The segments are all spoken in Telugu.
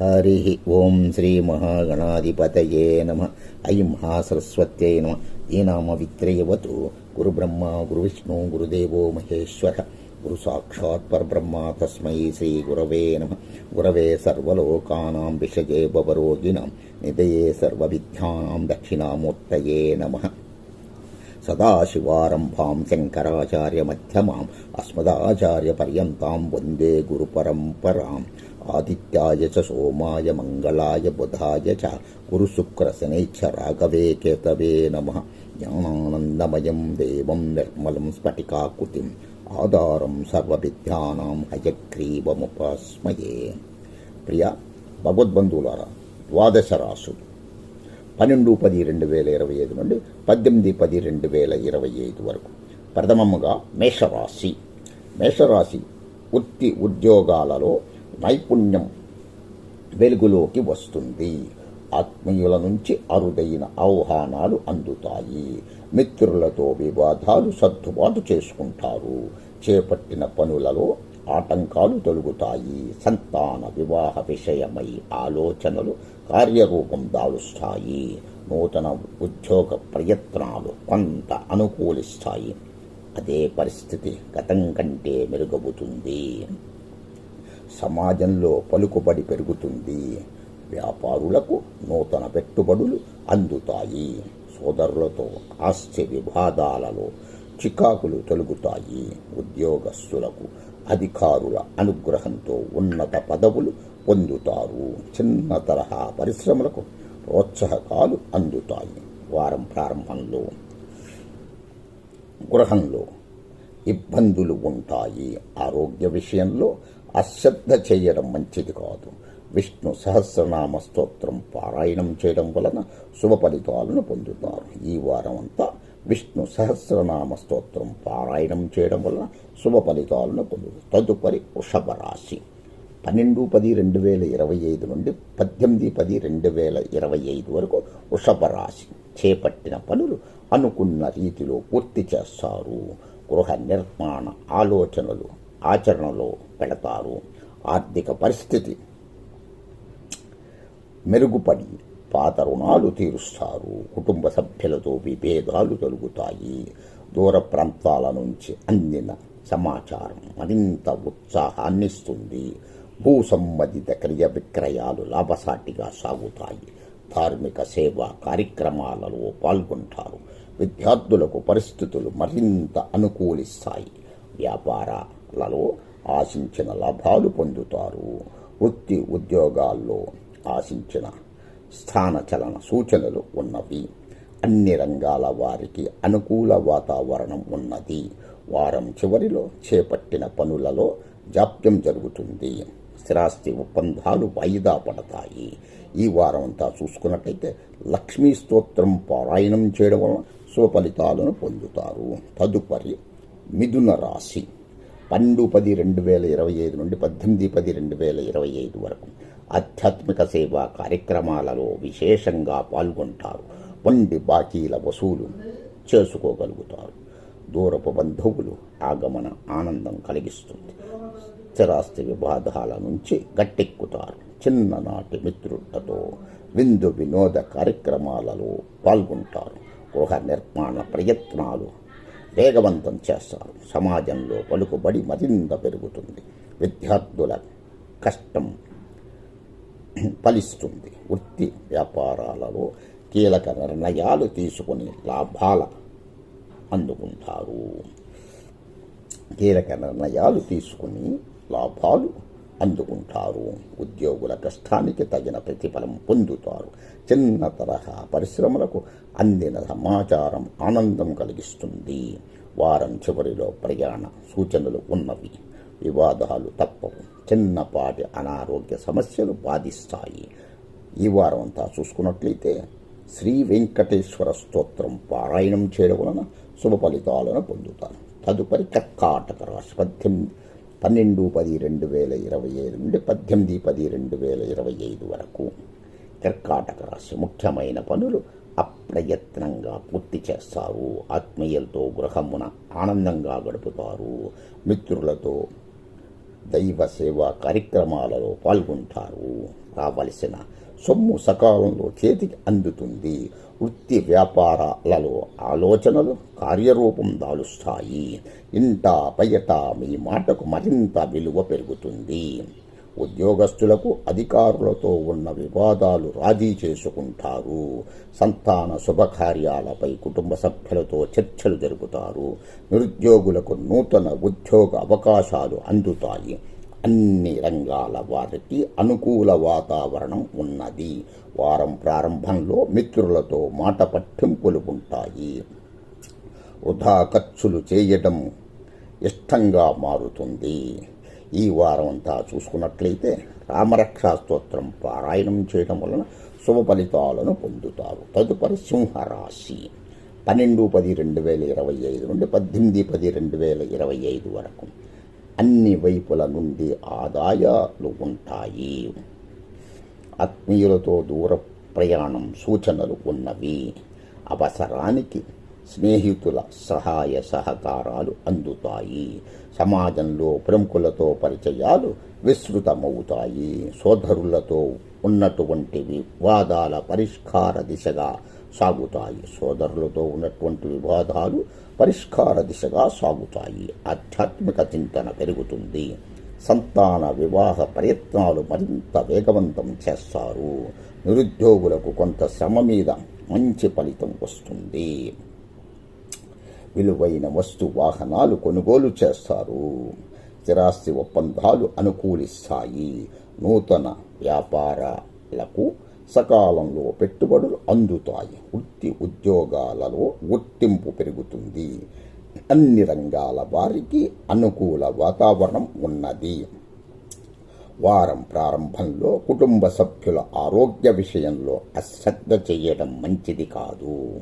హరి ఓం శ్రీ మహాగణాధిపతయే నమ ఐం మహాసరస్వత్యై నమ ఈ నామ విత్రయవతు గురు బ్రహ్మ గురు విష్ణు గురుదేవో మహేశ్వర గురు సాక్షాత్ పరబ్రహ్మ తస్మై శ్రీ గురవే నమ గురవే సర్వలోకానాం విషజే భవరోగిణం నిదయే సర్వవిద్యానాం దక్షిణామూర్తయే నమః సదాశివారంభాం శంకరాచార్యమధ్యమాం అస్మదాచార్యపర్యంతాం వందే గురుపరంపరాం ఆదిత్యాయ చ సోమాయ మంగళాయ బుధాయ చ గురుశుక్రశనైశ్చ రాఘవే కేతవే నమ జ్ఞానానందమయం దేవం నిర్మలం స్ఫటికాకృతిం ఆధారం సర్వవిద్యానాం హయగ్రీవముపాస్మయే ప్రియ భగవద్బంధువులారా ద్వాదశ రాసులు పన్నెండు పది రెండు వేల ఇరవై ఐదు నుండి పద్దెనిమిది పది రెండు వేల ఇరవై ఐదు వరకు. ప్రథమముగా మేషరాశి. మేషరాశి వృత్తి ఉద్యోగాలలో నైపుణ్యం వెలుగులోకి వస్తుంది. ఆత్మీయుల నుంచి అరుదైన ఆహ్వానాలు అందుతాయి. మిత్రులతో వివాదాలు సర్దుబాటు చేసుకుంటారు. చేపట్టిన పనులలో ఆటంకాలు తొలుగుతాయి. సంతాన వివాహ విషయమై ఆలోచనలు కార్యరూపం దాలుస్తాయి. నూతన ఉద్యోగ ప్రయత్నాలు కొంత అనుకూలిస్తాయి. అదే పరిస్థితి గతం కంటే మెరుగవుతుంది. సమాజంలో పలుకుబడి పెరుగుతుంది. వ్యాపారులకు నూతన పెట్టుబడులు అందుతాయి. సోదరులతో ఆస్తి వివాదాలలో చికాకులు తొలుగుతాయి. ఉద్యోగస్తులకు అధికారుల అనుగ్రహంతో ఉన్నత పదవులు పొందుతారు. చిన్న తరహా పరిశ్రమలకు ప్రోత్సాహకాలు అందుతాయి. వారం ప్రారంభంలో గృహంలో ఇబ్బందులు ఉంటాయి. ఆరోగ్య విషయంలో అశ్రద్ధ చేయడం మంచిది కాదు. విష్ణు సహస్రనామ స్తోత్రం పారాయణం చేయడం వలన శుభ ఫలితాలను పొందుతారు. ఈ వారం అంతా విష్ణు సహస్రనామ స్తోత్రం పారాయణం చేయడం వలన శుభ ఫలితాలను పొందుతారు. తదుపరి వృషభ రాశి. పన్నెండు పది రెండు వేల ఇరవై ఐదు నుండి పద్దెనిమిది పది రెండు వేల ఇరవై ఐదు వరకు వృషభ రాశి చేపట్టిన పనులు అనుకున్న రీతిలో పూర్తి చేస్తారు. గృహ నిర్మాణ ఆలోచనలు ఆచరణలో పెడతారు. ఆర్థిక పరిస్థితి మెరుగుపడి పాత రుణాలు తీరుస్తారు. కుటుంబ సభ్యులతో విభేదాలు తొలుగుతాయి. దూర ప్రాంతాల నుంచి అందిన సమాచారం మరింత ఉత్సాహాన్నిస్తుంది. భూ సంబంధిత క్రియ విక్రయాలు లాభసాటిగా సాగుతాయి. ధార్మిక సేవా కార్యక్రమాలలో పాల్గొంటారు. విద్యార్థులకు పరిస్థితులు మరింత అనుకూలిస్తాయి. వ్యాపారాలలో ఆశించిన లాభాలు పొందుతారు. వృత్తి ఉద్యోగాల్లో ఆశించిన స్థానచలన సూచనలు ఉన్నవి. అన్ని రంగాల వారికి అనుకూల వాతావరణం ఉన్నది. వారం చివరిలో చేపట్టిన పనులలో జాప్యం జరుగుతుంది. స్థిరాస్తి ఒప్పందాలు వాయిదా పడతాయి. ఈ వారం అంతా చూసుకున్నట్టయితే లక్ష్మీ స్తోత్రం పారాయణం చేయడం వలన స్వఫలితాలను పొందుతారు. తదుపరి మిథున రాశి. పన్నెండు పది రెండు వేల ఇరవై ఐదు నుండి పద్దెనిమిది పది రెండు వేల ఇరవై ఐదు వరకు ఆధ్యాత్మిక సేవా కార్యక్రమాలలో విశేషంగా పాల్గొంటారు. వండి బాకీల వసూలు చేసుకోగలుగుతారు. దూరపు బంధువులు ఆగమన ఆనందం కలిగిస్తుంది. స్థిరాస్తి వివాదాల నుంచి గట్టెక్కుతారు. చిన్ననాటి మిత్రులతో విందు వినోద కార్యక్రమాలలో పాల్గొంటారు. గృహ నిర్మాణ ప్రయత్నాలు వేగవంతం చేస్తారు. సమాజంలో పలుకుబడి మరింత పెరుగుతుంది. విద్యార్థుల కష్టం ఫలిస్తుంది. వృత్తి వ్యాపారాలలో కీలక నిర్ణయాలు తీసుకుని లాభాల అందుకుంటారు. కీలక నిర్ణయాలు తీసుకుని లాభాలు అందుకుంటారు. ఉద్యోగుల కష్టానికి తగిన ప్రతిఫలం పొందుతారు. చిన్న తరహా పరిశ్రమలకు అందిన సమాచారం ఆనందం కలిగిస్తుంది. వారం చివరిలో ప్రయాణ సూచనలు ఉన్నవి. వివాదాలు తప్పవు. చిన్నపాటి అనారోగ్య సమస్యలు బాధిస్తాయి. ఈ వారం అంతా చూసుకున్నట్లయితే శ్రీ వెంకటేశ్వర స్తోత్రం పారాయణం చేయడం వలన శుభ ఫలితాలను పొందుతారు. తదుపరి కర్కాటక రాశి పద్దెనిమిది పన్నెండు పది రెండు వేల ఇరవై ఐదు నుండి పద్దెనిమిది పది రెండు వేల ఇరవై ఐదు వరకు కర్కాటక రాశి ముఖ్యమైన పనులు అప్రయత్నంగా పూర్తి చేస్తారు. ఆత్మీయులతో గృహమున ఆనందంగా గడుపుతారు. మిత్రులతో దైవ సేవా కార్యక్రమాలలో పాల్గొంటారు. రావలసిన సొమ్ము సకాలంలో చేతికి అందుతుంది. వృత్తి వ్యాపారాలలో ఆలోచనలు కార్యరూపం దాలుస్తాయి. ఇంట బయట మీ మాటకు మరింత విలువ పెరుగుతుంది. ఉద్యోగస్తులకు అధికారులతో ఉన్న వివాదాలు రాజీ చేసుకుంటారు. సంతాన శుభకార్యాలపై కుటుంబ సభ్యులతో చర్చలు జరుపుతారు. నిరుద్యోగులకు నూతన ఉద్యోగ అవకాశాలు అందుతాయి. అన్ని రంగాల వారికి అనుకూల వాతావరణం ఉన్నది. వారం ప్రారంభంలో మిత్రులతో మాట పట్టింపులు ఉంటాయి. వృధా ఖర్చులు చేయడం ఇష్టంగా మారుతుంది. ఈ వారం అంతా చూసుకున్నట్లయితే రామరక్షా స్తోత్రం పారాయణం చేయడం వలన శుభ ఫలితాలను పొందుతారు. తదుపరి సింహరాశి. పన్నెండు పది రెండు వేల ఇరవై ఐదు నుండి పద్దెనిమిది పది రెండు వేల ఇరవై ఐదు వరకు అన్ని వైపుల నుండి ఆదాయాలు ఉంటాయి. ఆత్మీయులతో దూర ప్రయాణం సూచనలు ఉన్నవి. అవసరానికి స్నేహితుల సహాయ సహకారాలు అందుతాయి. సమాజంలో ప్రముఖులతో పరిచయాలు విస్తృతమవుతాయి. సోదరులతో ఉన్నటువంటి వివాదాల పరిష్కార దిశగా సాగుతాయి. సోదరులతో ఉన్నటువంటి వివాదాలు పరిష్కార దిశగా సాగుతాయి. ఆధ్యాత్మిక చింతన పెరుగుతుంది. సంతాన వివాహ ప్రయత్నాలు మరింత వేగవంతం చేస్తారు. నిరుద్యోగులకు కొంత శ్రమ మీద మంచి ఫలితం వస్తుంది. విలువైన వస్తు వాహనాలు కొనుగోలు చేస్తారు. స్థిరాస్తి ఒప్పందాలు అనుకూలిస్తాయి. నూతన వ్యాపారాలకు సకాలంలో పెట్టుబడులు అందుతాయి. వృత్తి ఉద్యోగాలలో గుర్తింపు పెరుగుతుంది. అన్ని రంగాల వారికి అనుకూల వాతావరణం ఉన్నది. వారం ప్రారంభంలో కుటుంబ సభ్యుల ఆరోగ్య విషయంలో అశ్రద్ధ చేయడం మంచిది కాదు.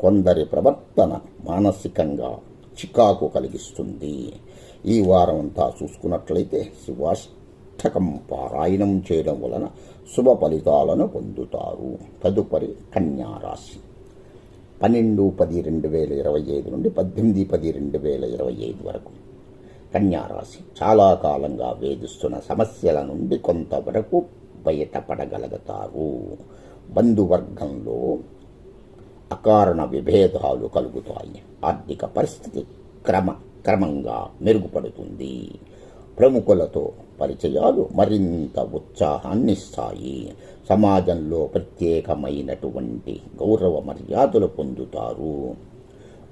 కొందరి ప్రవర్తన మానసికంగా చికాకు కలిగిస్తుంది. ఈ వారం అంతా చూసుకున్నట్లయితే శివాష్టకం పారాయణం చేయడం వలన శుభ ఫలితాలను పొందుతారు. తదుపరి కన్యారాశి. పన్నెండు పది రెండు వేల ఇరవై ఐదు నుండి పద్దెనిమిది పది రెండు వేల ఇరవై ఐదు వరకు. కన్యారాశి చాలా కాలంగా వేధిస్తున్న సమస్యల నుండి కొంతవరకు బయటపడగలుగుతారు. బంధువర్గంలో అకారణ విభేదాలు కలుగుతాయి. ఆర్థిక పరిస్థితి క్రమ క్రమంగా మెరుగుపడుతుంది. ప్రముఖులతో పరిచయాలు మరింత ఉత్సాహాన్నిస్తాయి. సమాజంలో ప్రత్యేకమైనటువంటి గౌరవ మర్యాదలు పొందుతారు.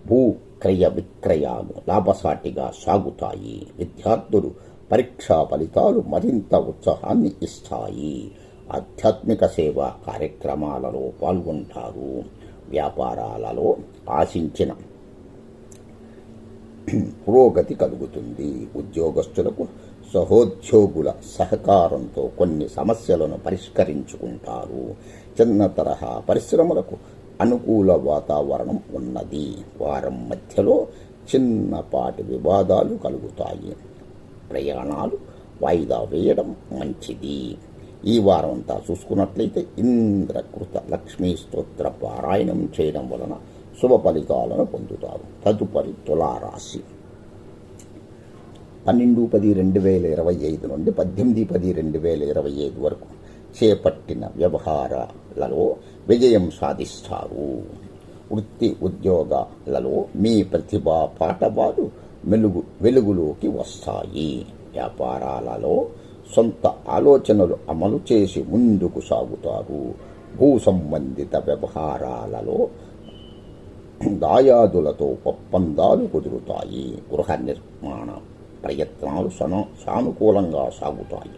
భూ క్రయ విక్రయాలు లాభసాటిగా సాగుతాయి. విద్యార్థులు పరీక్షా ఫలితాలు మరింత ఉత్సాహాన్ని ఇస్తాయి. ఆధ్యాత్మిక సేవా కార్యక్రమాలలో పాల్గొంటారు. వ్యాపారాలలో ఆశించిన పురోగతి కలుగుతుంది. ఉద్యోగస్తులకు సహోద్యోగుల సహకారంతో కొన్ని సమస్యలను పరిష్కరించుకుంటారు. చిన్న తరహా పరిశ్రమలకు అనుకూల వాతావరణం ఉన్నది. వారం మధ్యలో చిన్నపాటి వివాదాలు కలుగుతాయి. ప్రయాణాలు వాయిదా వేయడం మంచిది. ఈ వారం అంతా చూసుకున్నట్లయితే ఇంద్రకృత లక్ష్మీ స్తోత్ర పారాయణం చేయడం వలన శుభ ఫలితాలను పొందుతారు. తదుపరి తులారాశి. పన్నెండు పది రెండు వేల ఇరవై ఐదు నుండి పద్దెనిమిది పది రెండు వేల ఇరవై ఐదు వరకు చేపట్టిన వ్యవహారాలలో విజయం సాధిస్తారు. వృత్తి ఉద్యోగాలలో మీ ప్రతిభా పాటవాలు మెలుగు వెలుగులోకి వస్తాయి. వ్యాపారాలలో సొంత ఆలోచనలు అమలు చేసి ముందుకు సాగుతారు. భూ సంబంధిత వ్యవహారాలలో దాయాదులతో ఒప్పందాలు కుదురుతాయి. గృహ నిర్మాణ ప్రయత్నాలు సన సానుకూలంగా సాగుతాయి.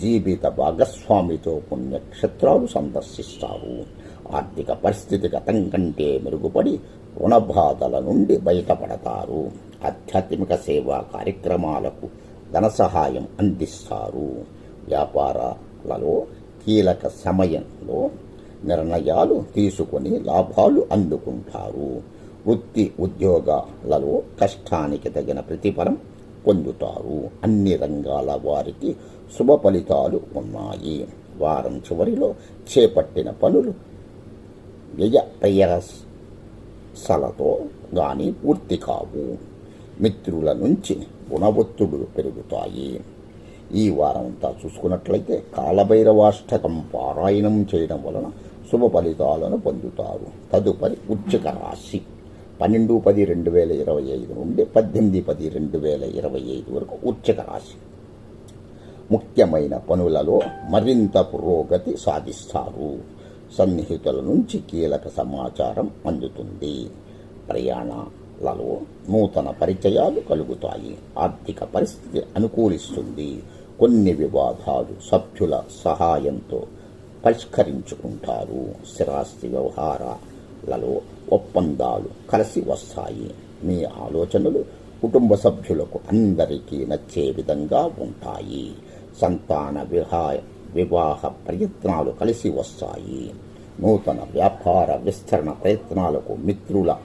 జీవిత భాగస్వామితో పుణ్యక్షేత్రాలు సందర్శిస్తారు. ఆర్థిక పరిస్థితి గతం కంటే మెరుగుపడి రుణబాధల నుండి బయటపడతారు. ఆధ్యాత్మిక సేవా కార్యక్రమాలకు ధన సహాయం అందిస్తారు వ్యాపారాలలో కీలక సమయంలో నిర్ణయాలు తీసుకొని లాభాలు అందుకుంటారు. వృత్తి ఉద్యోగాలలో కష్టానికి తగిన ప్రతిఫలం పొందుతారు. అన్ని రంగాల వారికి శుభ ఫలితాలు ఉన్నాయి. వారం చివరిలో చేపట్టిన పనులు వ్యయ ప్రయాసలతో కానీ పూర్తి కావు. మిత్రుల నుంచి గుణవొత్తుడు పెరుగుతాయి. ఈ వారమంతా చూసుకున్నట్లయితే కాలభైరవాష్టకం పారాయణం చేయడం వలన శుభ ఫలితాలను పొందుతారు. తదుపరి ఉచ్చిక రాశి. పన్నెండు పది రెండు వేల ఇరవై ఐదు నుండి పద్దెనిమిది పది రెండు వేల ఇరవై ఐదు వరకు ఉచ్చిక రాశి. ముఖ్యమైన పనులలో మరింత పురోగతి సాధిస్తారు. సన్నిహితుల నుంచి కీలక సమాచారం అందుతుంది. ప్రయాణ లలో నూతన పరిచయాలు కలుగుతాయి. ఆర్థిక పరిస్థితి అనుకూలిస్తుంది. కొన్ని వివాదాలు సభ్యుల సహాయంతో పరిష్కరించుకుంటారు. స్థిరాస్తి వ్యవహారాలలో ఒప్పందాలు కలిసి వస్తాయి. మీ ఆలోచనలు కుటుంబ సభ్యులకు అందరికీ నచ్చే విధంగా ఉంటాయి. సంతాన విహా వివాహ ప్రయత్నాలు కలిసి వస్తాయి. నూతన వ్యాపార విస్తరణ ప్రయత్నాలకు మిత్రుల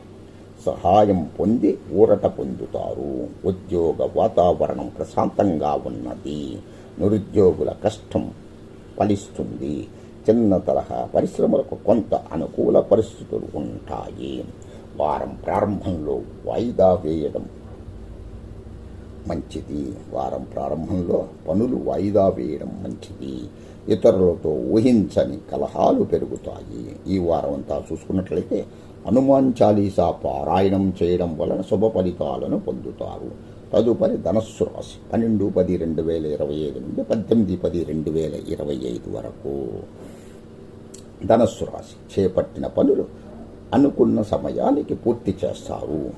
సహాయం పొంది ఊరట పొందుతారు. ఉద్యోగ వాతావరణం ప్రశాంతంగా ఉన్నది. నిరుద్యోగుల కష్టం ఫలిస్తుంది. చిన్న తరహా పరిశ్రమలకు కొంత అనుకూల పరిస్థితులు ఉంటాయి. వారం ప్రారంభంలో వాయిదా వేయడం మంచిది. వారం ప్రారంభంలో పనులు వాయిదా వేయడం మంచిది. ఇతరులతో ఊహించని కలహాలు పెరుగుతాయి. ఈ వారం అంతా చూసుకున్నట్లయితే హనుమాన్ చాలీసా పారాయణం చేయడం వలన శుభ ఫలితాలను పొందుతారు. తదుపరి ధనస్సు రాశి పన్నెండు పది రెండు వేల ఇరవై ఐదు నుండి పద్దెనిమిది పది రెండు వేల ఇరవై ఐదు వరకు. ధనస్సు రాశి చేపట్టిన పనులు అనుకున్న సమయానికి పూర్తి చేస్తారు.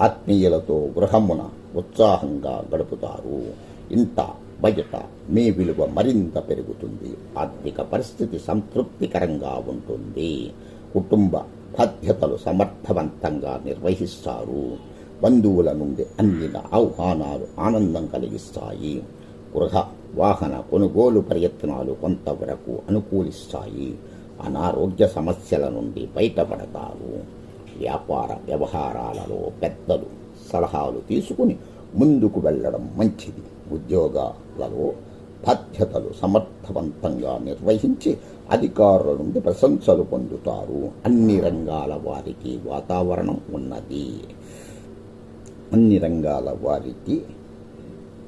ఆత్మీయులతో గృహమున ఉత్సాహంగా గడుపుతారు. ఇంట బయట మీ విలువ మరింత పెరుగుతుంది. ఆర్థిక పరిస్థితి సంతృప్తికరంగా ఉంటుంది. కుటుంబ బాధ్యతలు సమర్థవంతంగా నిర్వహిస్తారు. బంధువుల నుండి అందిన ఆహ్వానాలు ఆనందం కలిగిస్తాయి. గృహ వాహన కొనుగోలు ప్రయత్నాలు కొంతవరకు అనుకూలిస్తాయి. అనారోగ్య సమస్యల నుండి బయటపడతారు. వ్యాపార వ్యవహారాలలో పెద్దలు సలహాలు తీసుకుని ముందుకు వెళ్ళడం మంచిది. ఉద్యోగాలలో బాధ్యతలు సమర్థవంతంగా నిర్వహించి అధికారుల నుండి ప్రశంసలు పొందుతారు. అన్ని రంగాల వారికి వాతావరణం ఉన్నది. అన్ని రంగాల వారికి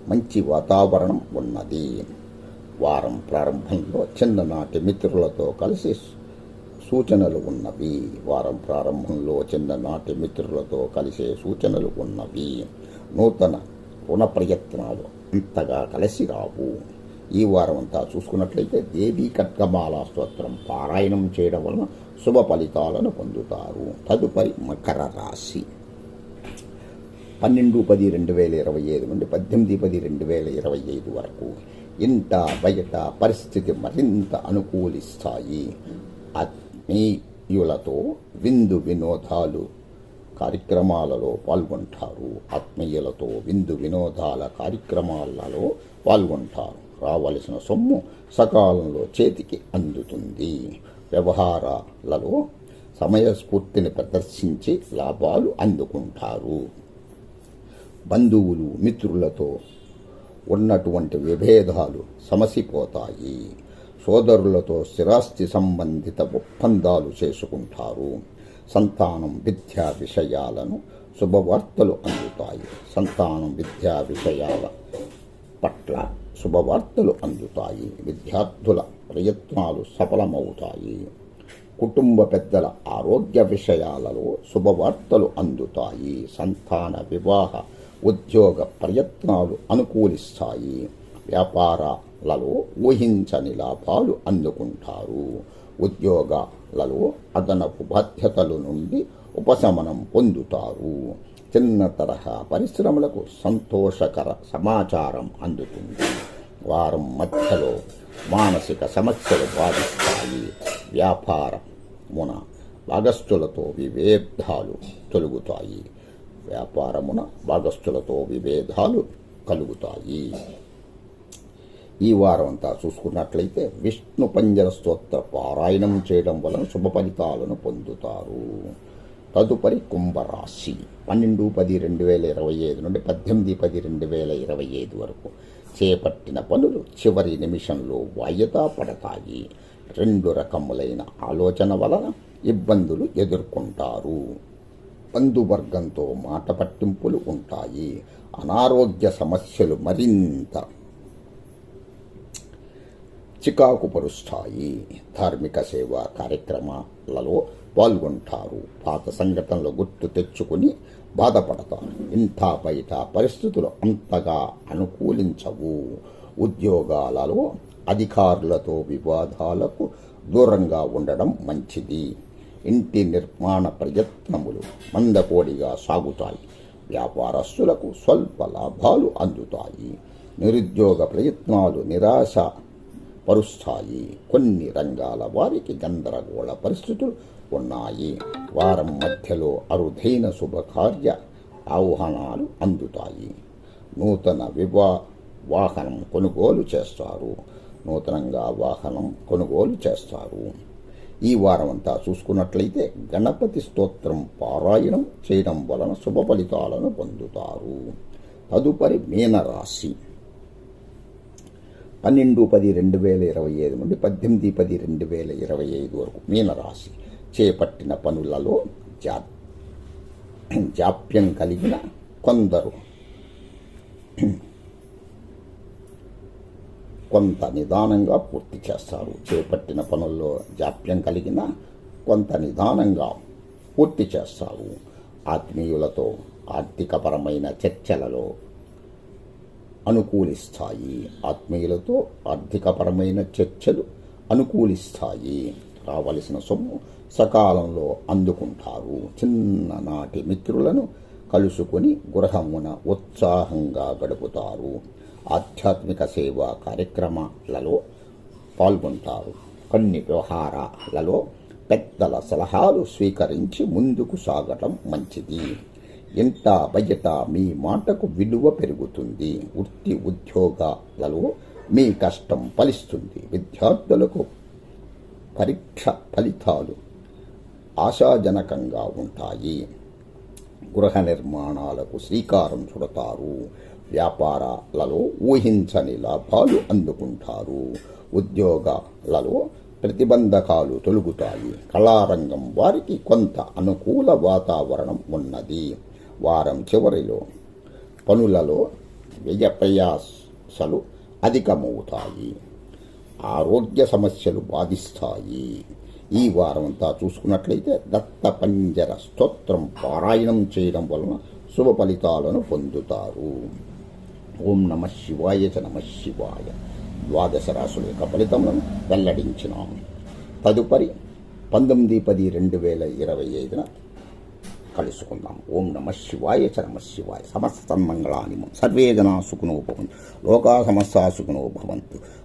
మంచి వాతావరణం ఉన్నది. వారం ప్రారంభంలో చిన్ననాటి మిత్రులతో కలిసి సూచనలు ఉన్నవి. వారం ప్రారంభంలో చిన్ననాటి మిత్రులతో కలిసే సూచనలు ఉన్నవి. నూతన రుణ ప్రయత్నాలు అంతగా కలిసి రావు. ఈ వారం అంతా చూసుకున్నట్లయితే దేవీ ఖడ్గమాల స్తోత్రం పారాయణం చేయడం వలన శుభ ఫలితాలను పొందుతారు. తదుపరి మకర రాశి. పన్నెండు పది రెండు వేల ఇరవై ఐదు నుండి పద్దెనిమిది పది రెండు వేల ఇరవై ఐదు వరకు ఇంట బయట పరిస్థితి మరింత అనుకూలిస్తాయి. ఆత్మీయులతో విందు వినోదాలు కార్యక్రమాలలో పాల్గొంటారు. ఆత్మీయులతో విందు వినోదాల కార్యక్రమాలలో పాల్గొంటారు. రావలసిన సొమ్ము సకాలంలో చేతికి అందుతుంది. వ్యవహారాలలో సమయస్ఫూర్తిని ప్రదర్శించి లాభాలు అందుకుంటారు. బంధువులు మిత్రులతో ఉన్నటువంటి విభేదాలు సమసిపోతాయి. సోదరులతో స్థిరాస్తి సంబంధిత ఒప్పందాలు చేసుకుంటారు. సంతానం విద్యా విషయాలను శుభవార్తలు అందుతాయి. సంతానం విద్యా విషయాల పట్ల శుభవార్తలు అందుతాయి విద్యార్థుల ప్రయత్నాలు సఫలమవుతాయి. కుటుంబ పెద్దల ఆరోగ్య విషయాలలో శుభవార్తలు అందుతాయి సంతాన వివాహ ఉద్యోగ ప్రయత్నాలు అనుకూలిస్తాయి. వ్యాపారాలలో ఊహించని లాభాలు అందుకుంటారు. ఉద్యోగాలలో అదనపు బాధ్యతల నుండి ఉపశమనం పొందుతారు. చిన్న తరహా పరిశ్రమలకు సంతోషకర సమాచారం అందుతుంది. వారం మధ్యలో మానసిక సమస్యలు బాధిస్తాయి. వ్యాపారమున భాగస్థులతో విభేదాలు తొలుగుతాయి. వ్యాపారమున భాగస్థులతో విభేదాలు కలుగుతాయి. ఈ వారం అంతా చూసుకున్నట్లయితే విష్ణు పంజర స్తోత్ర పారాయణం చేయడం వలన శుభ ఫలితాలను పొందుతారు. తదుపరి కుంభరాశి. పన్నెండు పది రెండు వేల ఇరవై ఐదు నుండి పద్దెనిమిది పది రెండు వేల ఇరవై ఐదు వరకు చేపట్టిన పనులు చివరి నిమిషంలో వాయిదా పడతాయి. రెండు రకములైన ఆలోచన వలన ఇబ్బందులు ఎదుర్కొంటారు. బంధువర్గంతో మాట పట్టింపులు ఉంటాయి. అనారోగ్య సమస్యలు మరింత చికాకు పరుస్తాయి ధార్మిక సేవా కార్యక్రమాలలో పాల్గొంటారు. పాత సంఘటనలు గుర్తు తెచ్చుకుని బాధపడతారు. ఇంత బయట పరిస్థితులు అంతగా అనుకూలించవు. ఉద్యోగాలలో అధికారులతో వివాదాలకు దూరంగా ఉండడం మంచిది. ఇంటి నిర్మాణ ప్రయత్నములు మందకోడిగా సాగుతాయి. వ్యాపారస్తులకు స్వల్ప లాభాలు అందుతాయి. నిరుద్యోగ ప్రయత్నాలు నిరాశ పరుస్తాయి. కొన్ని రంగాల వారికి గందరగోళ పరిస్థితులు ఉన్నాయి వారం మధ్యలో అరుదైన శుభకార్య ఆహ్వానాలు అందుతాయి. నూతన వివా వాహనం కొనుగోలు చేస్తారు. నూతనంగా వాహనం కొనుగోలు చేస్తారు. ఈ వారం అంతా చూసుకున్నట్లయితే గణపతి స్తోత్రం పారాయణం చేయడం వలన శుభ ఫలితాలను పొందుతారు. తదుపరి మీనరాశి. పన్నెండు పది రెండు వేల ఇరవై ఐదు నుండి పద్దెనిమిది పది రెండు వేల ఇరవై ఐదు వరకు మీనరాశి. చేపట్టిన పనులలో జా జాప్యం కలిగిన కొందరు. కొంత నిదానంగా పూర్తి చేస్తారు. చేపట్టిన పనుల్లో జాప్యం కలిగిన కొంత నిదానంగా పూర్తి చేస్తారు. ఆత్మీయులతో ఆర్థికపరమైన చర్చలలో అనుకూలిస్తాయి. ఆత్మీయులతో ఆర్థికపరమైన చర్చలు అనుకూలిస్తాయి. రావలసిన సొమ్ము సకాలంలో అందుకుంటారు. చిన్ననాటి మిత్రులను కలుసుకొని గృహమున ఉత్సాహంగా గడుపుతారు. ఆధ్యాత్మిక సేవా కార్యక్రమాలలో పాల్గొంటారు. కొన్ని వ్యవహారాలలో పెద్దల సలహాలు స్వీకరించి ముందుకు సాగటం మంచిది. ఎంత బయట మీ మాటకు విలువ పెరుగుతుంది. వృత్తి ఉద్యోగాలలో మీ కష్టం ఫలిస్తుంది. విద్యార్థులకు పరీక్ష ఫలితాలు ఆశాజనకంగా ఉంటాయి. గృహ నిర్మాణాలకు శ్రీకారం చుడతారు. వ్యాపారాలలో ఊహించని లాభాలు అందుకుంటారు. ఉద్యోగాలలో ప్రతిబంధకాలు తొలుగుతాయి. కళారంగం వారికి కొంత అనుకూల వాతావరణం ఉన్నది. వారం చివరిలో పనులలో వ్యయ ప్రయాసలు అధికమవుతాయి. ఆరోగ్య సమస్యలు బాధిస్తాయి. ఈ వారమంతా చూసుకున్నట్లయితే దత్త పంజర స్తోత్రం పారాయణం చేయడం వలన శుభ ఫలితాలను పొందుతారు. ఓం నమ శివాయ చ నమ శివాయ. ద్వాదశ రాసుల యొక్క ఫలితములను వెల్లడించినాం. తదుపరి పంతొమ్మిది పది రెండు వేల ఇరవై ఐదున కలుసుకుందాం. ఓం నమ శివాయ చ నమ శివాయ. సమస్త సన్మంగళాని సర్వే జనా సుఖనో లోకా సమస్త సుఖనో భవంతు.